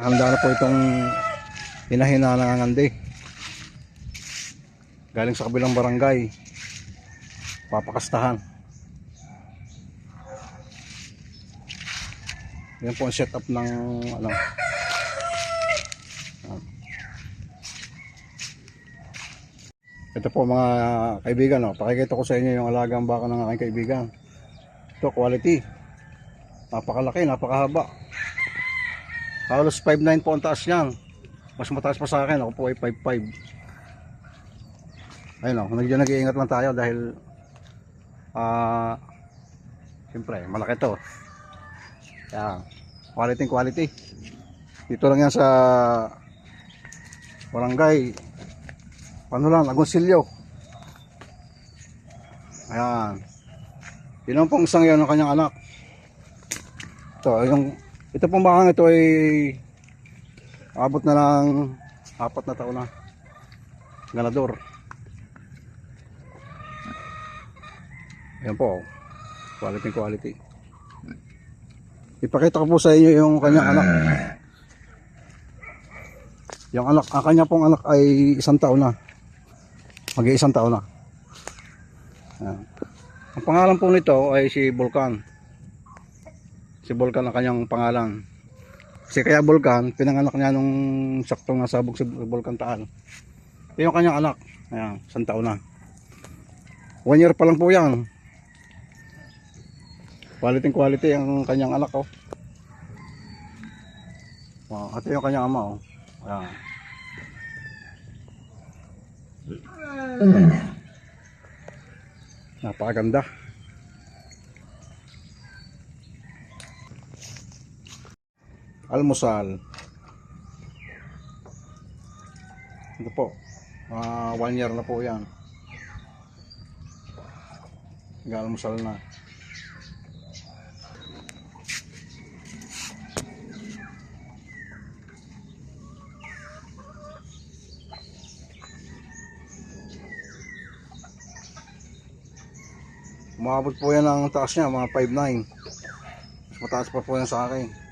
Handa na po itong hinahina ng angandi. Galing sa kabilang barangay. Papakastahan. Yan po ang setup ng ano. Ito po mga kaibigan, oh. pakikita ko sa inyo yung alagang baka ng aking kaibigan. Ito, quality. Napakalaki, napakahaba. Halos 5'9 po ang taas niyan. Mas mataas pa sa akin, ako po ay 5'5. Ayun o, medyo nag-iingat lang tayo dahil ah siyempre, malaki to. Kaya, quality quality. Dito lang yan sa barangay lang, Agoncillo. Ayan. Yun ang pong isang yan ng kanyang anak. Ito, yung, ito pong bakang ito ay abot na lang apat na taon na. Ganador. Ayan po. Quality quality. Ipakita ko po sa inyo yung kanyang anak. Yung anak, ang kanya pong anak ay isang taon na. Mag-iisang taon na. Ayan. Ang pangalan po nito ay si Volcan. Si Volcan ang kanyang pangalan. Kasi kaya Volcan, pinanganak niya nung saktong nasabog si Volcan Taal. Ito yung kanyang anak. Ayan, isang taon na. One year pa lang po yan. Quality quality ang kanyang anak oh. Wow, ito yung kanyang ama oh. Ayan. Napakaganda. Almusal. Ito po. Ah, one year na po yan. Nag-almusal na. Umabot po yan ang taas niya, mga 5'9". Mas mataas pa po yan sa akin.